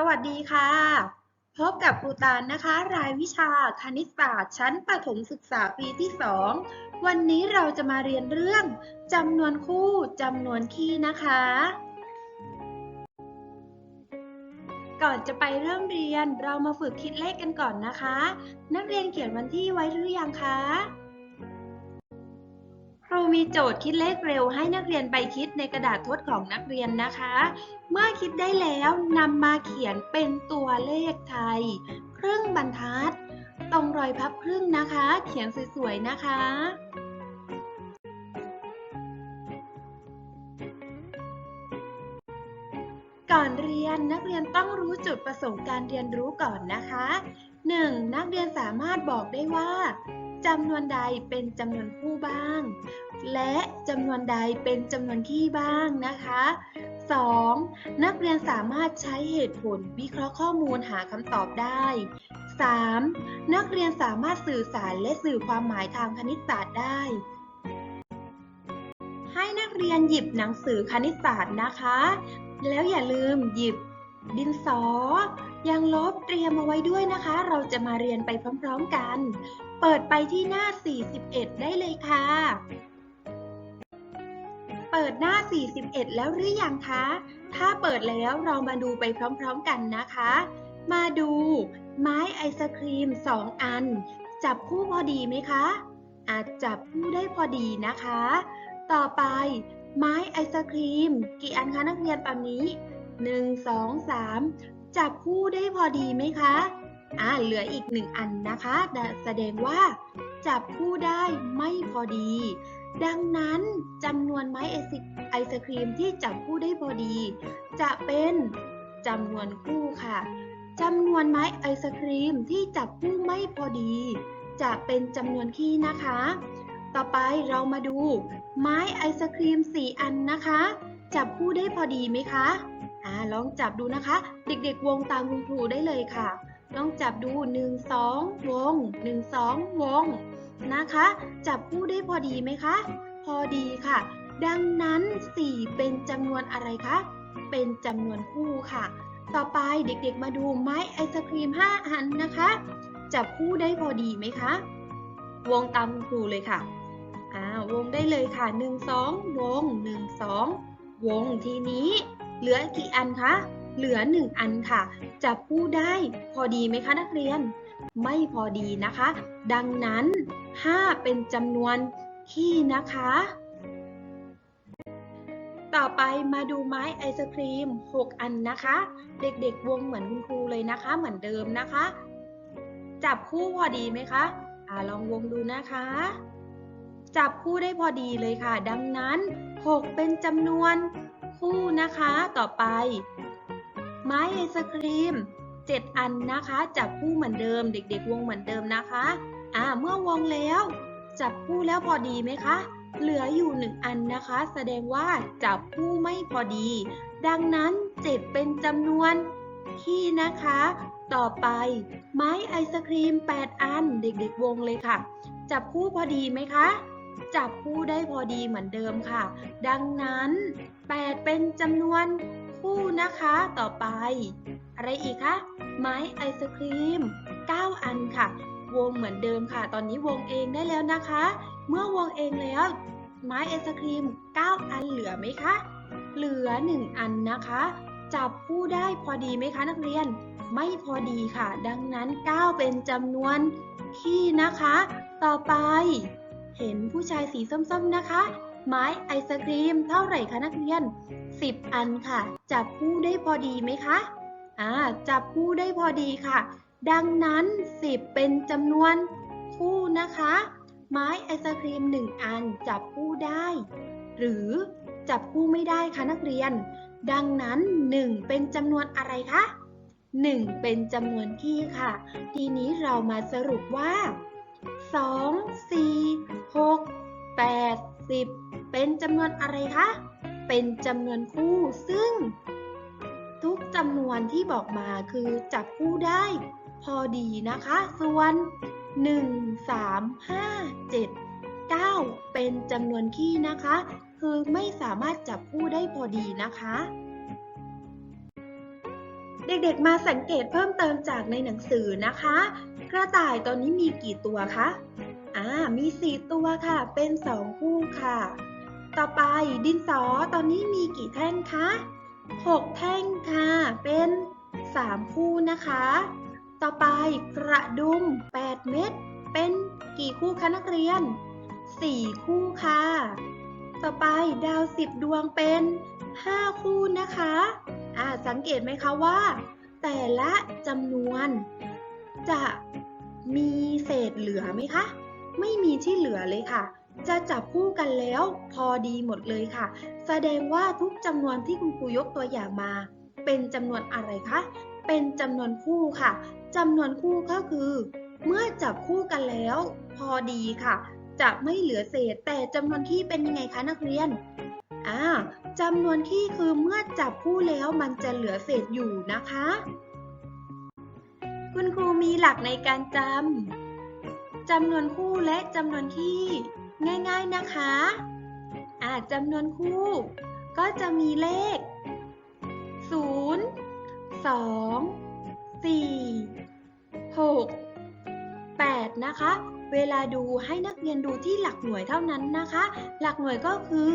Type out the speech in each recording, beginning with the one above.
สวัสดีค่ะ พบกับครูตาลนะคะ รายวิชาคณิตศาสตร์ ชั้นประถมศึกษาปีที่ 2 วันนี้เราจะมาเรียนเรื่องจำนวนคู่จำนวนคี่นะคะ ก่อนจะไปเริ่มเรียนเรามาฝึกคิดเลขกันก่อนนะคะ นักเรียนเขียนวันที่ไว้หรือยังคะ ครูมีโจทย์คิดเลขเร็วให้นักเรียนไปคิดในกระดาษทดของนักเรียนนะคะ เมื่อคิดได้แล้วนำมาเขียนเป็นตัวเลขไทย ครึ่งบรรทัด ตรงรอยพับครึ่งนะคะ เขียนสวยๆนะคะก่อนเรียนนักเรียนต้องรู้จุดประสงค์การเรียนรู้ก่อนนะคะ 1. นักเรียนสามารถบอกได้ว่า จำนวนใดเป็นจำนวนคู่บ้าง และจำนวนใดเป็นจำนวนคี่บ้างนะคะ 2. นักเรียนสามารถใช้เหตุผลวิเคราะห์ข้อมูลหาคำตอบได้ 3. นักเรียนสามารถสื่อสารและสื่อความหมายทางคณิตศาสตร์ได้ ให้นักเรียนหยิบหนังสือคณิตศาสตร์นะคะ แล้วอย่าลืมหยิบดินสอ ยางลบเตรียมเอาไว้ด้วยนะคะ เราจะมาเรียนไปพร้อม ๆกัน เปิดไปที่หน้า 41 ได้เลยค่ะ เปิดหน้า 41 แล้วหรือยังคะ ถ้าเปิดแล้วเรามาดูไปพร้อมๆกันนะคะ มาดู ไม้ไอศครีม 2 อัน จับคู่พอดีไหมคะ อาจจับคู่ได้พอดีนะคะ ต่อไป ไม้ไอศครีม กี่อันคะนักเรียนตอนนี้ 1 2 3 จับคู่ได้พอดีไหมคะ อ่าเหลืออีกหนึ่งอันนะคะแสดงว่า จับคู่ได้ไม่พอดี ดังนั้นจำนวนไม้ไอศไอศครีมที่จับคู่ได้พอดี จะเป็นจำนวนคู่ค่ะจำนวนไม้ไอศครีมที่จับคู่ไม่พอดี จะเป็นจำนวนคี่นะคะ ต่อไปเรามาดู ไม้ไอศครีม 4 อันนะคะ จับคู่ได้พอดีไหมคะอ่าลองจับดูนะคะ เด็กๆวงตามคุณครูได้เลยค่ะ ลองจับดู 1 2 วง 1 2 วง นะคะ จับคู่ได้พอดีไหมคะ พอดีค่ะ ดังนั้น 4 เป็นจำนวนอะไรคะ เป็นจำนวนคู่ค่ะ ต่อไปเด็กๆมาดูไม้ไอศครีม 5 อันนะคะ จับคู่ได้พอดีไหมคะ วงตามคุณครูเลยค่ะอ่าวงได้เลยค่ะ 1 2 วง 1 2 วงทีนี้ เหลือกี่อันคะ เหลือ 1 อันค่ะ จับคู่ได้พอดีไหมคะนักเรียน ไม่พอดีนะคะ ดังนั้น 5 เป็นจำนวนคี่นะคะ ต่อไปมาดูไม้ไอศครีม 6 อันนะคะ เด็กๆวงเหมือนคุณครูเลยนะคะ เหมือนเดิมนะคะ จับคู่พอดีไหมคะอ่าลองวงดูนะคะ จับคู่ได้พอดีเลยค่ะ ดังนั้น 6 เป็นจำนวนคู่นะคะ ต่อไป ไม้ไอศครีม 7 อันนะคะจับคู่เหมือนเดิม เด็กๆ วงเหมือนเดิมนะคะ อ่า เมื่อวงแล้ว จับคู่แล้วพอดีไหมคะ เหลืออยู่ 1 อันนะคะ แสดงว่าจับคู่ไม่พอดี ดังนั้น 7 เป็นจำนวนคี่นะคะ ต่อไป ไม้ไอศครีม 8 อัน เด็กๆ วงเลยค่ะ จับคู่พอดีไหมคะจับคู่ได้พอดีเหมือนเดิมค่ะ ดังนั้น 8 เป็นจำนวน คู่นะคะ ต่อไป อะไรอีกคะ ไม้ไอศครีม 9 อันค่ะ วงเหมือนเดิมค่ะ ตอนนี้วงเองได้แล้วนะคะ เมื่อวงเองแล้ว ไม้ไอศครีม 9 อันเหลือไหมคะ เหลือ 1 อันนะคะ จับคู่ได้พอดีไหมคะนักเรียน ไม่พอดีค่ะ ดังนั้น 9 เป็นจำนวนคี่นะคะ ต่อไป เห็นผู้ชายสีส้มๆนะคะ ไม้ไอศครีมเท่าไหร่คะนักเรียน 10 อันค่ะ จับคู่ได้พอดีไหมคะอ่าจับคู่ได้พอดีค่ะ ดังนั้น 10 เป็นจำนวนคู่นะคะ ไม้ไอศครีม 1 อันจับคู่ได้ หรือจับคู่ไม่ได้คะนักเรียน ดังนั้น 1 เป็นจำนวนอะไรคะ1 เป็นจำนวนคี่ค่ะ ทีนี้เรามาสรุปว่า 2 4 6 8 10เป็นจำนวนอะไรคะ เป็นจำนวนคู่ซึ่ง ทุกจำนวนที่บอกมาคือจับคู่ได้ พอดีนะคะ ส่วน 1 3 5 7 9 เป็นจำนวนคี่นะคะ คือไม่สามารถจับคู่ได้พอดีนะคะ เด็กๆมาสังเกตเพิ่มเติมจากในหนังสือนะคะ กระต่ายตอนนี้มีกี่ตัวคะ อ่ามีสี่ตัวค่ะ เป็นสองคู่ค่ะ ต่อไปดินสอตอนนี้มีกี่แท่งคะหกแท่งค่ะ เป็นสามคู่นะคะ ต่อไปกระดุมแปดเม็ด เป็นกี่คู่คะนักเรียนสี่คู่ค่ะ ต่อไปดาวสิบดวงเป็นห้าคู่นะคะอ่าสังเกตไหมคะว่า แต่ละจำนวนจะมีเศษเหลือไหมคะ ไม่มีที่เหลือเลยค่ะ จะจับคู่กันแล้วพอดีหมดเลยค่ะ แสดงว่าทุกจำนวนที่คุณครูยกตัวอย่างมา เป็นจำนวนอะไรคะ เป็นจำนวนคู่ค่ะจำนวนคู่ก็คือ เมื่อจับคู่กันแล้ว พอดีค่ะ จะไม่เหลือเศษ แต่จำนวนที่เป็นยังไงคะนักเรียนอ่าจำนวนที่คือเมื่อจับคู่แล้วมันจะเหลือเศษอยู่นะคะ คุณครูมีหลักในการจำ จำนวนคู่และจำนวนที่ ง่ายๆนะคะอาจำนวนคู่ ก็จะมีเลข 0 2 4 6 8 นะคะ เวลาดูให้นักเรียนดูที่หลักหน่วยเท่านั้นนะคะ หลักหน่วยก็คือ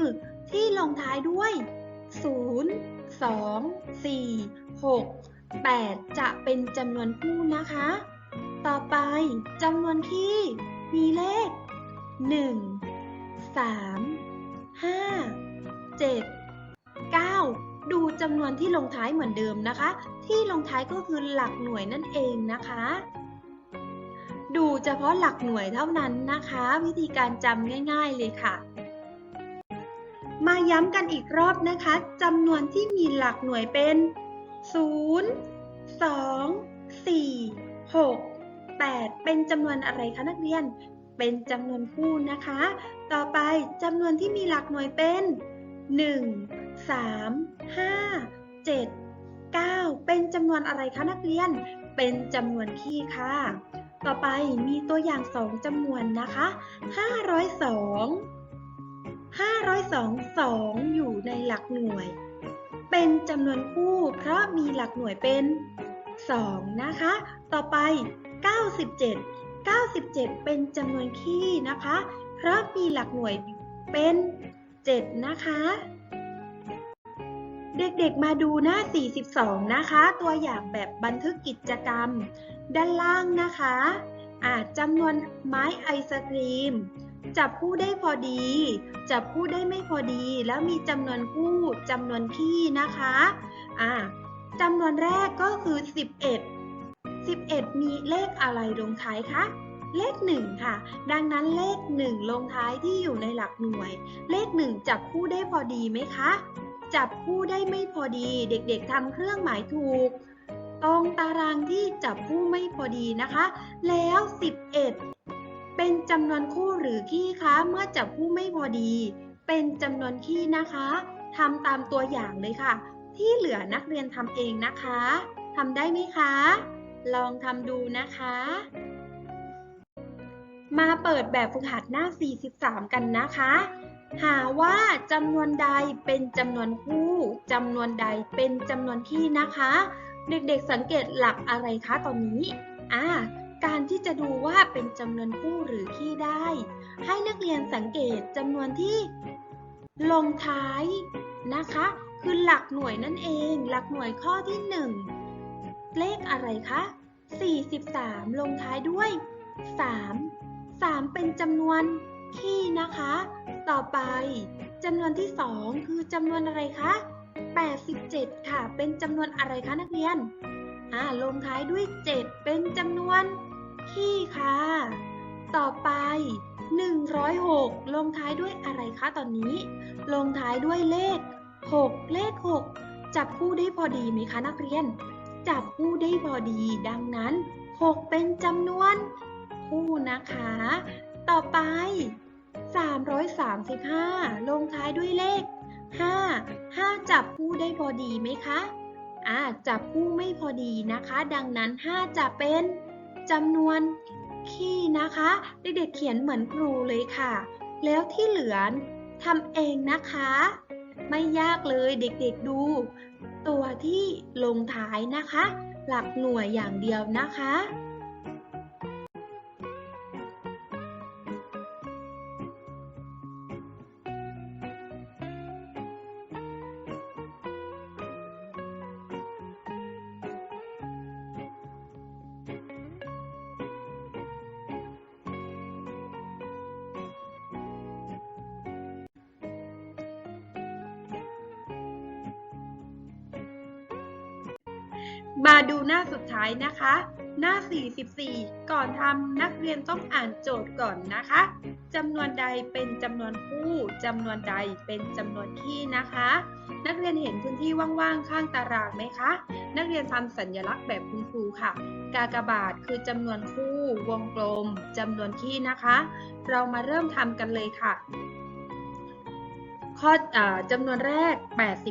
ที่ลงท้ายด้วย 0 2 4 6 8 จะเป็นจำนวนคู่นะคะ จำนวนที่มีเลข 1 3 5 7 9 ดูจำนวนที่ลงท้ายเหมือนเดิมนะคะ ที่ลงท้ายก็คือหลักหน่วยนั่นเองนะคะ ดูเฉพาะหลักหน่วยเท่านั้นนะคะ วิธีการจำง่าย ๆเลยค่ะ มาย้ำกันอีกรอบนะคะจำนวนที่มีหลักหน่วยเป็น 0 2 4 6 8 เป็นจำนวนอะไรคะนักเรียน เป็นจำนวนคู่นะคะ ต่อไปจำนวนที่มีหลักหน่วยเป็น 1 3 5 7 9 เป็นจำนวนอะไรคะนักเรียน เป็นจำนวนคี่ค่ะ ต่อไปมีตัวอย่างสองจำนวนนะคะ 502 502 2 อยู่ในหลักหน่วย เป็นจำนวนคู่เพราะมีหลักหน่วยเป็น 2 นะคะ ต่อไป 97 97 เป็นจำนวนคี่นะคะ เพราะมีหลักหน่วยเป็น 7 นะคะ เด็กๆมาดูหน้า 42 นะคะ ตัวอย่างแบบบันทึกกิจกรรม ด้านล่างนะคะอาจจำนวนไม้ไอศครีม จับคู่ได้พอดี จับคู่ได้ไม่พอดี แล้วมีจำนวนคู่จำนวนที่นะคะอ่าจำนวนแรกก็คือ 11 11 มีเลขอะไรลงท้ายคะ เลข 1 ค่ะ ดังนั้นเลข 1 ลงท้ายที่อยู่ในหลักหน่วย เลข 1 จับคู่ได้พอดีไหมคะ จับคู่ได้ไม่พอดี เด็กๆทำเครื่องหมายถูก ตรงตารางที่จับคู่ไม่พอดีนะคะ แล้ว 11 เป็นจำนวนคู่หรือขี้คะ เมื่อจับคู่ไม่พอดี เป็นจำนวนขี้นะคะทำตามตัวอย่างเลยค่ะ ที่เหลือนักเรียนทำเองนะคะทำได้ไหมคะ ลองทำดูนะคะ มาเปิดแบบฝึกหัดหน้า 43 กันนะคะ หาว่าจำนวนใดเป็นจำนวนคู่จำนวนใดเป็นจำนวนขี้นะคะ เด็กๆสังเกตหลักอะไรคะตอนนี้อ่าการที่จะดูว่าเป็นจำนวนคู่หรือขี้ได้ ให้นักเรียนสังเกตจำนวนที่ลงท้ายนะคะ คือหลักหน่วยนั่นเอง หลักหน่วยข้อที่ 1 เลขอะไรคะ 43 ลงท้ายด้วย 3 3 เป็นจำนวนขี้นะคะ ต่อไปจำนวนที่ 2 คือจำนวนอะไรคะ 87 ค่ะ เป็นจำนวนอะไรคะนักเรียน อ่า ลงท้ายด้วย 7 เป็นจำนวนขี้ค่ะ ต่อไป 106 ลงท้ายด้วยอะไรคะตอนนี้ ลงท้ายด้วยเลข 6 เลข 6 จับคู่ได้พอดีไหมคะนักเรียน จับคู่ได้พอดี ดังนั้น 6 เป็นจำนวน คู่นะคะ ต่อไป 335 ลงท้ายด้วยเลข 5 5 จับคู่ได้พอดีไหมคะอ่าจับคู่ไม่พอดีนะคะ ดังนั้น 5 จะเป็นจำนวนขี้นะคะ เด็กๆเขียนเหมือนครูเลยค่ะ แล้วที่เหลือทำเองนะคะ ไม่ยากเลยเด็กๆดู ตัวที่ลงท้ายนะคะ หลักหน่วยอย่างเดียวนะคะ มาดูหน้าสุดท้ายนะคะ หน้า 44 ก่อนทำนักเรียนต้องอ่านโจทย์ก่อนนะคะจำนวนใดเป็นจำนวนคู่จำนวนใดเป็นจำนวนคี่นะคะ นักเรียนเห็นพื้นที่ว่างๆข้างตารางไหมคะ นักเรียนทำสัญลักษณ์แบบคุณครูค่ะ กากบาทคือจำนวนคู่วงกลมจำนวนคี่นะคะ เรามาเริ่มทำกันเลยค่ะข้ออจำนวนแรก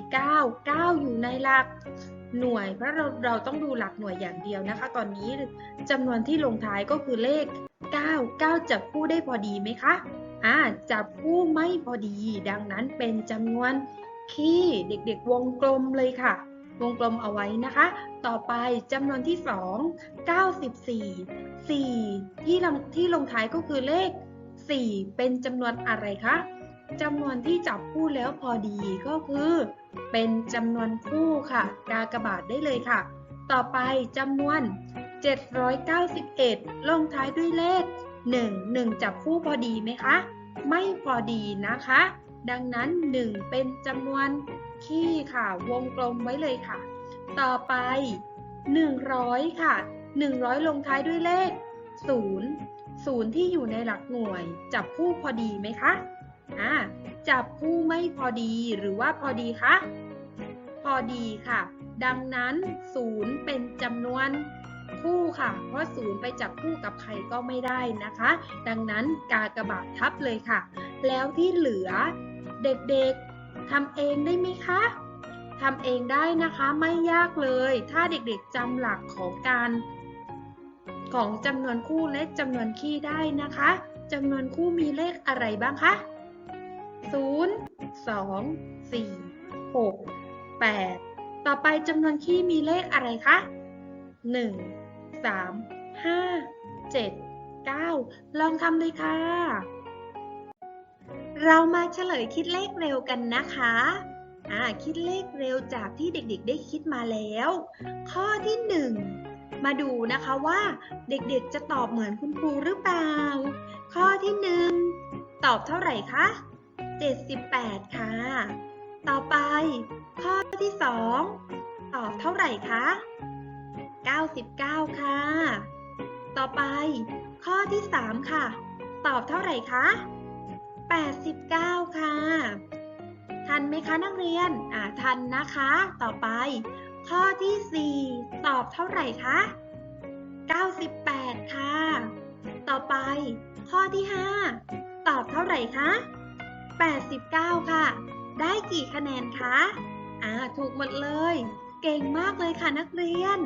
89 9 อยู่ในหลัก หน่วย เพราะเราเราต้องดูหลักหน่วยอย่างเดียวนะคะ ตอนนี้จำนวนที่ลงท้ายก็คือเลข 9 9 จับคู่ได้พอดีไหมคะอ่าจับคู่ไม่พอดี ดังนั้นเป็นจำนวนคี่เด็กๆ วงกลมเลยค่ะ วงกลมเอาไว้นะคะ ต่อไปจำนวนที่ 2 94 4 ที่ลงที่ลงท้ายก็คือเลข 4 เป็นจำนวนอะไรคะ จำนวนที่จับคู่แล้วพอดีก็คือ เป็นจำนวนคู่ค่ะ กากบาทได้เลยค่ะ ต่อไปจำนวน 791 ลงท้ายด้วยเลข 1 1 จับคู่พอดีไหมคะ ไม่พอดีนะคะ ดังนั้น 1 เป็นจำนวนคี่ค่ะ วงกลมไว้เลยค่ะ ต่อไป 100 ค่ะ 100 ลงท้ายด้วยเลข 0 0 ที่อยู่ในหลักหน่วย จับคู่พอดีไหมคะ อ่าจับคู่ไม่พอดีหรือว่าพอดีคะ พอดีค่ะ ดังนั้น0เป็นจำนวนคู่ค่ะ เพราะ0ไปจับคู่กับใครก็ไม่ได้นะคะ ดังนั้นกากระบาททับเลยค่ะ แล้วที่เหลือเด็กๆทำเองได้ไหมคะทำเองได้นะคะไม่ยากเลย ถ้าเด็กๆจำหลักของการ ของจำนวนคู่และจำนวนคี่ได้นะคะจำนวนคู่มีเลขอะไรบ้างคะ 0 2 4 6 8ต่อไปจำนวนคี่มีเลขอะไรคะ1 3 5 7 9ลองทำเลยค่ะ เรามาเฉลยคิดเลขเร็วกันนะคะอ่าคิดเลขเร็วจากที่เด็กๆ ได้คิดมาแล้ว ข้อที่1มาดูนะคะว่าเด็กๆ จะตอบเหมือนคุณครูหรือเปล่า ข้อที่1ตอบเท่าไหร่คะ 78 ค่ะ ต่อไป ข้อที่ 2 ตอบเท่าไหร่คะ 99 ค่ะ ต่อไป ข้อที่ 3 ค่ะ ตอบเท่าไหร่คะ 89 ค่ะ ทันไหมคะนักเรียน อ่า ทันนะคะ ต่อไป ข้อที่ 4 ตอบเท่าไหร่คะ 98 ค่ะ ต่อไป ข้อที่ 5 ตอบเท่าไหร่คะ 89 ค่ะ ได้กี่คะแนนคะ อ่า ถูกหมดเลย เก่งมากเลยค่ะนักเรียน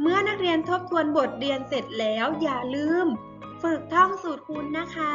เมื่อนักเรียนทบทวนบทเรียนเสร็จแล้วอย่าลืม ฝึกท่องสูตรคูณนะคะ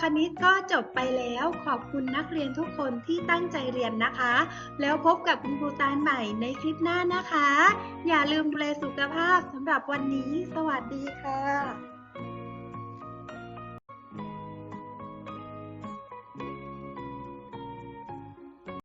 คณิตก็จบไปแล้วขอบคุณนักเรียนทุกคนที่ตั้งใจเรียนนะคะ แล้วพบกับคุณครูตาลใหม่ในคลิปหน้านะคะ อย่าลืมดูแลสุขภาพสำหรับวันนี้ สวัสดีค่ะ